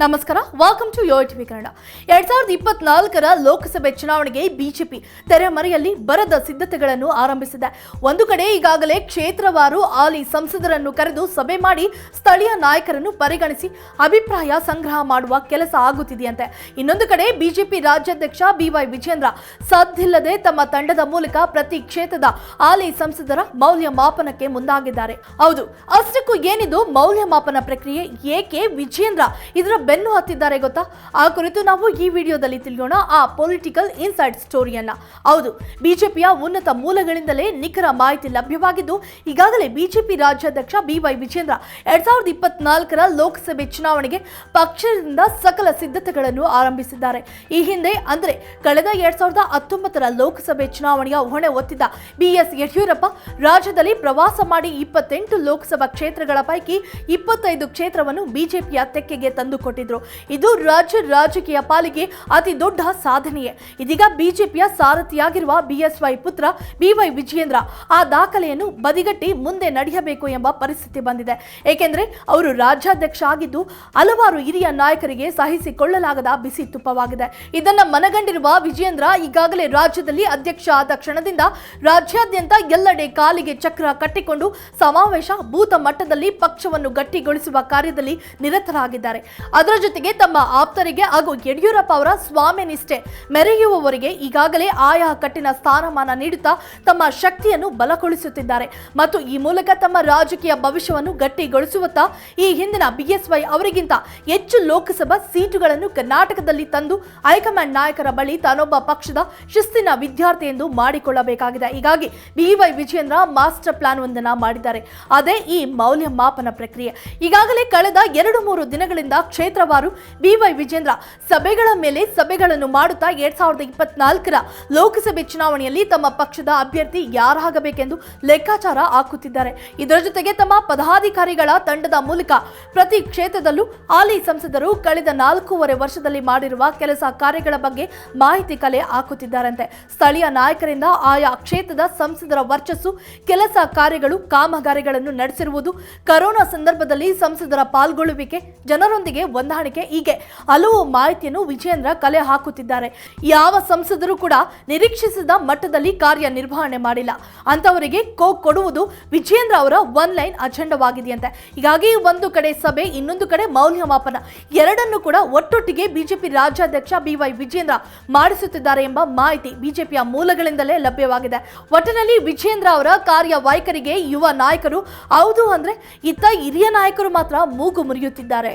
ನಮಸ್ಕಾರ welcome to Yo TV Kannada. ಎರಡ್ ಸಾವಿರದ ಇಪ್ಪತ್ನಾಲ್ಕರ ಲೋಕಸಭೆ ಚುನಾವಣೆಗೆ ಬಿಜೆಪಿ ತೆರೆಮರೆಯಲ್ಲಿ ಬರದ ಸಿದ್ಧತೆಗಳನ್ನು ಆರಂಭಿಸಿದೆ. ಒಂದು ಕಡೆ ಈಗಾಗಲೇ ಕ್ಷೇತ್ರವಾರು ಆಲಿ ಸಂಸದರನ್ನು ಕರೆದು ಸಭೆ ಮಾಡಿ ಸ್ಥಳೀಯ ನಾಯಕರನ್ನು ಪರಿಗಣಿಸಿ ಅಭಿಪ್ರಾಯ ಸಂಗ್ರಹ ಮಾಡುವ ಕೆಲಸ ಆಗುತ್ತಿದೆಯಂತೆ. ಇನ್ನೊಂದು ಕಡೆ ಬಿಜೆಪಿ ರಾಜ್ಯಾಧ್ಯಕ್ಷ ಬಿವೈ ವಿಜೇಂದ್ರ ಸದ್ದಿಲ್ಲದೆ ತಮ್ಮ ತಂಡದ ಮೂಲಕ ಪ್ರತಿ ಕ್ಷೇತ್ರದ ಆಲಿ ಸಂಸದರ ಮೌಲ್ಯಮಾಪನಕ್ಕೆ ಮುಂದಾಗಿದ್ದಾರೆ. ಹೌದು, ಅಷ್ಟಕ್ಕೂ ಏನಿದು ಮೌಲ್ಯಮಾಪನ ಪ್ರಕ್ರಿಯೆ? ಏಕೆ ವಿಜೇಂದ್ರ ಇದರ ಬೆನ್ನು ಹತ್ತಿದ್ದಾರೆ ಗೊತ್ತಾ? ಆ ಕುರಿತು ನಾವು ಈ ವಿಡಿಯೋದಲ್ಲಿ ತಿಳಿಯೋಣ ಆ ಪೊಲಿಟಿಕಲ್ ಇನ್ಸೈಡ್ ಸ್ಟೋರಿಯನ್ನ ಹೌದು, ಬಿಜೆಪಿಯ ಉನ್ನತ ಮೂಲಗಳಿಂದಲೇ ನಿಖರ ಮಾಹಿತಿ ಲಭ್ಯವಾಗಿದ್ದು, ಈಗಾಗಲೇ ಬಿಜೆಪಿ ರಾಜ್ಯಾಧ್ಯಕ್ಷ ಬಿ ವೈ ವಿಜೇಂದ್ರ ಎರಡ್ ಸಾವಿರದ ಇಪ್ಪತ್ನಾಲ್ಕರ ಲೋಕಸಭೆ ಚುನಾವಣೆಗೆ ಪಕ್ಷದಿಂದ ಸಕಲ ಸಿದ್ಧತೆಗಳನ್ನು ಆರಂಭಿಸಿದ್ದಾರೆ. ಈ ಹಿಂದೆ ಅಂದರೆ ಕಳೆದ ಎರಡ್ ಸಾವಿರದ ಹತ್ತೊಂಬತ್ತರ ಲೋಕಸಭೆ ಚುನಾವಣೆಯ ಹೊಣೆ ಹೊತ್ತಿದ್ದ ಬಿಎಸ್ ಯಡಿಯೂರಪ್ಪ ರಾಜ್ಯದಲ್ಲಿ ಪ್ರವಾಸ ಮಾಡಿ ಇಪ್ಪತ್ತೆಂಟು ಲೋಕಸಭಾ ಕ್ಷೇತ್ರಗಳ ಪೈಕಿ ಇಪ್ಪತ್ತೈದು ಕ್ಷೇತ್ರವನ್ನು ಬಿಜೆಪಿಯ ತೆಕ್ಕೆಗೆ ತಂದುಕೊಟ್ಟಿದ್ರು ಇದು ರಾಜ್ಯ ರಾಜಕೀಯ ಪಾಲಿಗೆ ಅತಿ ದೊಡ್ಡ ಸಾಧನೆಯೇ. ಇದೀಗ ಬಿಜೆಪಿಯ ಸಾರಥಿಯಾಗಿರುವ ಬಿಎಸ್ವೈ ಪುತ್ರ ಬಿವೈ ವಿಜಯೇಂದ್ರ ಆ ದಾಖಲೆಯನ್ನು ಬದಿಗಟ್ಟಿ ಮುಂದೆ ನಡೆಯಬೇಕು ಎಂಬ ಪರಿಸ್ಥಿತಿ ಬಂದಿದೆ. ಏಕೆಂದರೆ ಅವರು ರಾಜ್ಯಾಧ್ಯಕ್ಷ ಆಗಿದ್ದು ಹಲವಾರು ಹಿರಿಯ ನಾಯಕರಿಗೆ ಸಹಿಸಿಕೊಳ್ಳಲಾಗದ ಬಿಸಿ ತುಪ್ಪವಾಗಿದೆ. ಇದನ್ನ ಮನಗಂಡಿರುವ ವಿಜಯೇಂದ್ರ ಈಗಾಗಲೇ ರಾಜ್ಯದಲ್ಲಿ ಅಧ್ಯಕ್ಷ ಆದ ಕ್ಷಣದಿಂದ ರಾಜ್ಯಾದ್ಯಂತ ಎಲ್ಲೆಡೆ ಕಾಲಿಗೆ ಚಕ್ರ ಕಟ್ಟಿಕೊಂಡು ಸಮಾವೇಶ ಭೂತ ಮಟ್ಟದಲ್ಲಿ ಪಕ್ಷವನ್ನು ಗಟ್ಟಿಗೊಳಿಸುವ ಕಾರ್ಯದಲ್ಲಿ ನಿರತರಾಗಿದ್ದಾರೆ. ಅದರ ಜೊತೆಗೆ ತಮ್ಮ ಆಪ್ತರಿಗೆ ಹಾಗೂ ಯಡಿಯೂರಪ್ಪ ಅವರ ಸ್ವಾಮಿ ನಿಷ್ಠೆ ಮೆರೆಯುವವರಿಗೆ ಈಗಾಗಲೇ ಆಯಾ ಕಟ್ಟಿನ ಸ್ಥಾನಮಾನ ನೀಡುತ್ತಾ ತಮ್ಮ ಶಕ್ತಿಯನ್ನು ಬಲಗೊಳಿಸುತ್ತಿದ್ದಾರೆ. ಮತ್ತು ಈ ಮೂಲಕ ತಮ್ಮ ರಾಜಕೀಯ ಭವಿಷ್ಯವನ್ನು ಗಟ್ಟಿಗೊಳಿಸುವತ್ತ ಈ ಹಿಂದಿನ ಬಿಎಸ್ವೈ ಅವರಿಗಿಂತ ಹೆಚ್ಚು ಲೋಕಸಭಾ ಸೀಟುಗಳನ್ನು ಕರ್ನಾಟಕದಲ್ಲಿ ತಂದು ಹೈಕಮಾಂಡ್ ನಾಯಕರ ಬಳಿ ತಾನೊಬ್ಬ ಪಕ್ಷದ ಶಿಸ್ತಿನ ವಿದ್ಯಾರ್ಥಿ ಎಂದು ಮಾಡಿಕೊಳ್ಳಬೇಕಾಗಿದೆ. ಹೀಗಾಗಿ ಬಿವೈ ವಿಜಯೇಂದ್ರ ಮಾಸ್ಟರ್ ಪ್ಲಾನ್ ಒಂದನ್ನ ಮಾಡಿದ್ದಾರೆ. ಅದೇ ಈ ಮೌಲ್ಯಮಾಪನ ಪ್ರಕ್ರಿಯೆ. ಈಗಾಗಲೇ ಕಳೆದ ಎರಡು ಮೂರು ದಿನಗಳಿಂದ ಕ್ಷೇತ್ರವಾರು ಬಿವೈ ವಿಜೇಂದ್ರ ಸಭೆಗಳ ಮೇಲೆ ಸಭೆಗಳನ್ನು ಮಾಡುತ್ತಾ ಎರಡ್ ಸಾವಿರದ ಇಪ್ಪತ್ನಾಲ್ಕರ ಲೋಕಸಭೆ ಚುನಾವಣೆಯಲ್ಲಿ ತಮ್ಮ ಪಕ್ಷದ ಅಭ್ಯರ್ಥಿ ಯಾರಾಗಬೇಕೆಂದು ಲೆಕ್ಕಾಚಾರ ಹಾಕುತ್ತಿದ್ದಾರೆ. ಇದರ ಜೊತೆಗೆ ತಮ್ಮ ಪದಾಧಿಕಾರಿಗಳ ತಂಡದ ಮೂಲಕ ಪ್ರತಿ ಕ್ಷೇತ್ರದಲ್ಲೂ ಹಾಲಿ ಸಂಸದರು ಕಳೆದ ನಾಲ್ಕೂವರೆ ವರ್ಷದಲ್ಲಿ ಮಾಡಿರುವ ಕೆಲಸ ಕಾರ್ಯಗಳ ಬಗ್ಗೆ ಮಾಹಿತಿ ಕಲೆ ಹಾಕುತ್ತಿದ್ದಾರಂತೆ. ಸ್ಥಳೀಯ ನಾಯಕರಿಂದ ಆಯಾ ಕ್ಷೇತ್ರದ ಸಂಸದರ ವರ್ಚಸ್ಸು, ಕೆಲಸ ಕಾರ್ಯಗಳು, ಕಾಮಗಾರಿಗಳನ್ನು ನಡೆಸಿರುವುದು, ಕರೋನಾ ಸಂದರ್ಭದಲ್ಲಿ ಸಂಸದರ ಪಾಲ್ಗೊಳ್ಳುವಿಕೆ ಜನರೊಂದಿಗೆ ಹೊಂದಾಣಿಕೆ ಹೀಗೆ ಹಲವು ಮಾಹಿತಿಯನ್ನು ವಿಜೇಂದ್ರ ಕಲೆ ಹಾಕುತ್ತಿದ್ದಾರೆ. ಯಾವ ಸಂಸದರು ಕೂಡ ನಿರೀಕ್ಷಿಸಿದ ಮಟ್ಟದಲ್ಲಿ ಕಾರ್ಯನಿರ್ವಹಣೆ ಮಾಡಿಲ್ಲ. ಅಂತವರಿಗೆ ಕೋ ಕೊಡುವುದು ವಿಜೇಂದ್ರ ಅವರ ಒನ್ ಲೈನ್ ಅಜೆಂಡವಾಗಿದೆಯಂತೆ. ಹೀಗಾಗಿ ಒಂದು ಕಡೆ ಸಭೆ, ಇನ್ನೊಂದು ಕಡೆ ಮೌಲ್ಯಮಾಪನ. ಎರಡನ್ನು ಕೂಡ ಒಟ್ಟೊಟ್ಟಿಗೆ ಬಿಜೆಪಿ ರಾಜ್ಯಾಧ್ಯಕ್ಷ ಬಿವೈ ವಿಜೇಂದ್ರ ಮಾಡಿಸುತ್ತಿದ್ದಾರೆ ಎಂಬ ಮಾಹಿತಿ ಬಿಜೆಪಿಯ ಮೂಲಗಳಿಂದಲೇ ಲಭ್ಯವಾಗಿದೆ. ಒಟ್ಟಿನಲ್ಲಿ ವಿಜೇಂದ್ರ ಅವರ ಕಾರ್ಯ ವೈಖರಿಗೆ ಯುವ ನಾಯಕರು ಹೌದು ಅಂದ್ರೆ ಇತ್ತ ಹಿರಿಯ ನಾಯಕರು ಮಾತ್ರ ಮೂಗು ಮುರಿಯುತ್ತಿದ್ದಾರೆ.